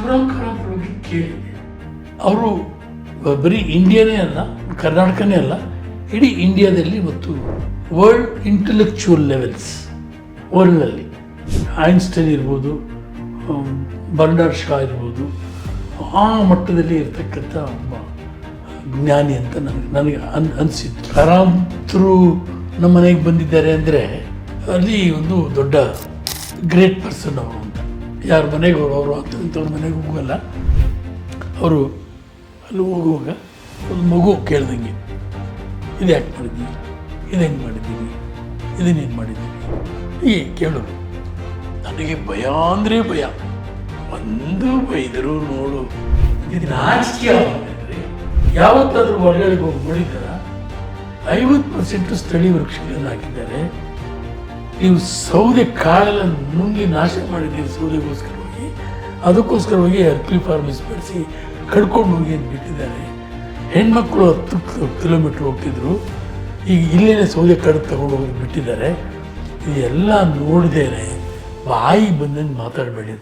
ಶಿವರಾಮ್ ಬಗ್ಗೆ ಕೇಳಿದೆ ಅವರು ಬರೀ ಇಂಡಿಯಾನೇ ಅಲ್ಲ, ಕರ್ನಾಟಕನೇ ಅಲ್ಲ, ಇಡೀ ಇಂಡಿಯಾದಲ್ಲಿ ಮತ್ತು ವರ್ಲ್ಡ್ ಇಂಟೆಲೆಕ್ಚುವಲ್ ಲೆವೆಲ್ಸ್ ವರ್ಲ್ಡಲ್ಲಿ ಐನ್ಸ್ಟೈನ್ ಇರ್ಬೋದು ಬಂಡಾರ್ ಶಾ ಇರ್ಬೋದು, ಆ ಮಟ್ಟದಲ್ಲಿ ಇರ್ತಕ್ಕಂಥ ಒಬ್ಬ ಜ್ಞಾನಿ ಅಂತ ನನಗೆ ನನಗೆ ಅನ್, ಅನಿಸಿತ್ತು. ಕರಾಂತರು ನಮ್ಮ ಮನೆಗೆ ಬಂದಿದ್ದಾರೆ ಅಂದರೆ ಅಲ್ಲಿ ಒಂದು ದೊಡ್ಡ ಗ್ರೇಟ್ ಪರ್ಸನ್ ಅವರು ಅಂತ. ಯಾರ ಮನೆಗೆ ಹೋಗೋರು ಅಂತ ಇಂಥವ್ರ ಮನೆಗೆ ಹೋಗಲ್ಲ. ಅವರು ಅಲ್ಲಿ ಹೋಗುವಾಗ ಒಂದು ಮಗು ಕೇಳ್ದಂಗೆ, ಇದು ಯಾಕೆ ಮಾಡಿದ್ದೀವಿ ಇದು ಹೆಂಗೆ ಮಾಡಿದ್ದೀವಿ ಇದನ್ನೇನು ಮಾಡಿದ್ದೀವಿ ಈ ಕೇಳು. ನನಗೆ ಭಯ ಅಂದರೆ ಭಯ. ಒಂದು ಬೈದರು ನೋಡು. ಇದು ನಾಚಿಕೆ ಯಾವತ್ತಾದರೂ ಯಾವತ್ತಾದ್ರೂ ಹೊರಗಡೆ ಹೋಗಿ ನೋಡಿದಾರ ಐವತ್ತು ಪರ್ಸೆಂಟು ಸ್ಥಳೀಯ ವೃಕ್ಷಗಳನ್ನು ಹಾಕಿದ್ದಾರೆ. ನೀವು ಸೌದೆ ಕಾಳೆಲ್ಲ ನುಂಗಿ ನಾಶ ಮಾಡಿದ್ದೀರಿ ಸೌದೆಗೋಸ್ಕರವಾಗಿ ಅದಕ್ಕೋಸ್ಕರವಾಗಿ ಅರ್ಕಿ ಫಾರ್ಮಿಸ್ ಬೆಳೆಸಿ ಕಡ್ಕೊಂಡು ಹೋಗಿ ಅಂತ ಬಿಟ್ಟಿದ್ದಾರೆ. ಹೆಣ್ಮಕ್ಳು ಹತ್ತು ಕಿಲೋಮೀಟ್ರ್ ಹೋಗ್ತಿದ್ರು. ಈಗ ಇಲ್ಲೇ ಸೌದೆ ಕಡ್ದು ತಗೊಂಡು ಹೋಗಿ ಬಿಟ್ಟಿದ್ದಾರೆ. ಇದೆಲ್ಲ ನೋಡಿದೇನೆ ಬಾಯಿ ಬಂದಂಗೆ ಮಾತಾಡಬೇಡಿ